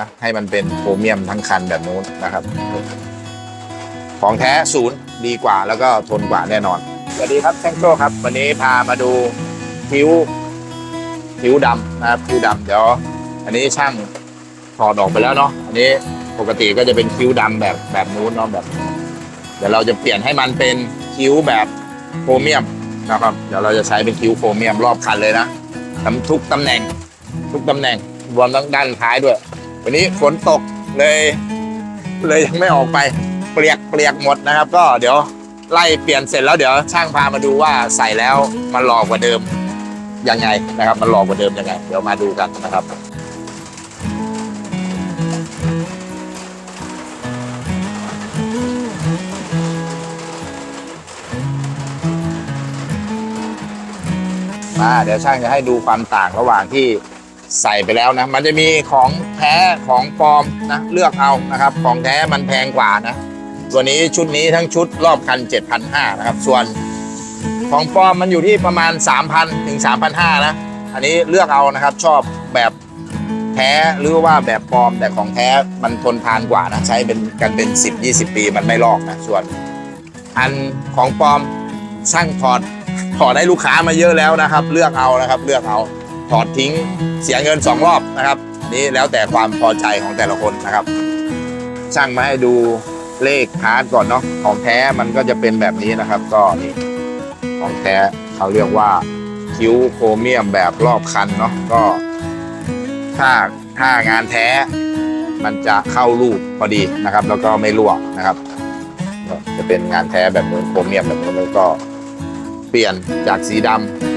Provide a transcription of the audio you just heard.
นะให้มันเป็นโครเมียมทั้งคันแบบนู้นนะครับ ของแท้ศูนย์ดีกว่าแล้วก็ทนกว่าแน่นอน สวัสดีครับแช่งโจครับ วันนี้พามาดูคิ้วคิ้วดำนะครับคิ้วดำเดี๋ยวอันนี้ช่างถอดออกไปแล้วเนาะอันนี้ปกติก็จะเป็นคิ้วดำแบบแบบนู้นเนาะแบบ เดี๋ยวเราจะเปลี่ยนให้มันเป็นคิ้วแบบโครเมียมนะครับ เดี๋ยวเราจะใช้เป็นคิ้วโครเมียมรอบคันเลยนะทำทุกตำแหน่ง ทุกตำแหน่งรวมทั้งด้านท้ายด้วย วันนี้ฝนตกเลย เลยยังไม่ออกไป เปียกเปียกหมดนะครับ ก็เดี๋ยวไล่เปลี่ยนเสร็จแล้วเดี๋ยวช่างพามาดูว่าใส่แล้วมันหลอกกว่าเดิมยังไงนะครับ มันหลอกกว่าเดิมยังไง เดี๋ยวมาดูกันนะครับมาเดี๋ยวช่างจะให้ดูความต่างระหว่างที่ ใส่ไปแล้วนะ มันจะมีของแท้ของปลอมนะเลือกเอานะครับ ของแท้มันแพงกว่านะ ตัวนี้ชุดนี้ทั้งชุดรอบคัน 7,500นะครับ ส่วนของปลอมมันอยู่ที่ประมาณ 3,000ถึง3,500นะอันนี้เลือกเอานะครับชอบแบบแท้หรือว่าแบบปลอมแต่ของแท้มันทนทานกว่านะใช้เป็นกันเป็น 10-20 ปีมันไม่ลอกนะส่วน อันของปลอมช่างถอดถอดให้ลูกค้ามาเยอะแล้วนะครับ เลือกเอานะครับ เลือกเอา ถอดทิ้งเสียเงินสองรอบนะครับอันนี่แล้วแต่ความพอใจของแต่ละคนนะครับ ช่างมาให้ดูเลขพาร์ทก่อนเนาะของแท้มันก็จะเป็นแบบนี้นะครับ ก็นี่ของแท้เขาเรียกว่าคิ้วโครเมียมแบบรอบคันเนาะก็ถ้าถ้างานแท้มันจะเข้ารูปพอดีนะครับ แล้วก็ไม่รั่วนะครับ จะเป็นงานแท้แบบนู้นโครเมียมแบบนู้นแล้วก็เปลี่ยนจากสีดำ